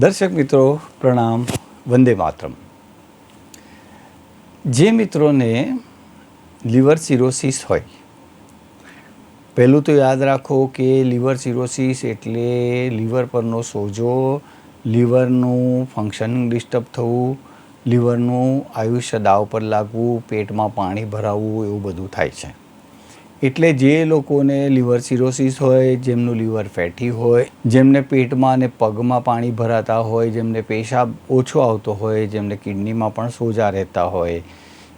દર્શક મિત્રો, પ્રણામ, વંદે માતરમ. જે મિત્રોને લીવર સિરોસિસ હોય, પહેલું તો યાદ રાખો કે લીવર સિરોસિસ એટલે લીવર પરનો સોજો, લીવરનું ફંક્શનિંગ ડિસ્ટર્બ થવું, લીવરનું આયુષ્ય દાવ પર લાગવું, પેટમાં પાણી ભરાવવું, એવું બધું થાય છે. એટલે જે લોકોને લીવર સિરોસિસ હોય, જેમનું લીવર ફેટી હોય, જેમને પેટમાં અને પગમાં પાણી ભરાતા હોય, જેમને પેશાબ ઓછો આવતો હોય, જેમને કિડનીમાં પણ સોજા રહેતા હોય,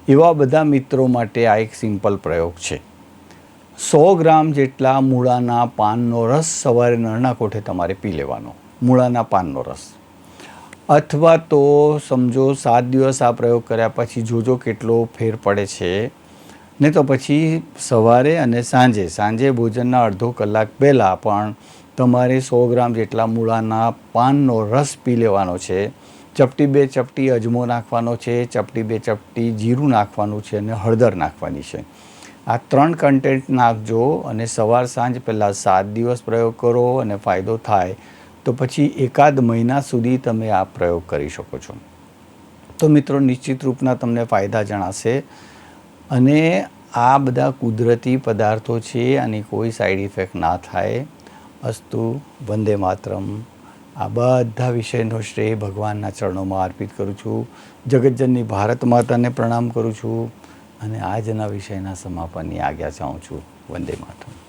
એવા બધા મિત્રો માટે આ એક સિમ્પલ પ્રયોગ છે. સો ગ્રામ જેટલા મૂળાના પાનનો રસ સવારે નળના કોઠે તમારે પી લેવાનો, મૂળાના પાનનો રસ. અથવા તો સમજો સાત દિવસ આ પ્રયોગ કર્યા પછી જોજો કેટલો ફેર પડે છે. ને તો પછી સવારે અને સાંજે સાંજે ભોજનના અડધો કલાક પહેલાં પણ તમારે સો ગ્રામ જેટલા મૂળાના પાનનો રસ પી લેવાનો છે. ચપટી બે ચપટી અજમો નાખવાનો છે, ચપટી બે ચપટી જીરું નાખવાનું છે અને હળદર નાખવાની છે. આ ત્રણ કન્ટેન્ટ નાખજો અને સવાર સાંજ પહેલાં સાત દિવસ પ્રયોગ કરો અને ફાયદો થાય તો પછી એકાદ મહિના સુધી તમે આ પ્રયોગ કરી શકો છો. તો મિત્રો, નિશ્ચિત રૂપના તમને ફાયદા જણાશે. અને આ બધા કુદરતી પદાર્થો છે આની કોઈ સાઈડ ઇફેક્ટ ના થાય. અસ્તુ વંદે માતરમ. આ બધા વિષયનો શ્રેય ભગવાનના ચરણોમાં અર્પિત કરું છું. જગતજનની ભારત માતાને પ્રણામ કરું છું અને આજના વિષયના સમાપનની આજ્ઞા ચાહું છું. વંદે માતરમ.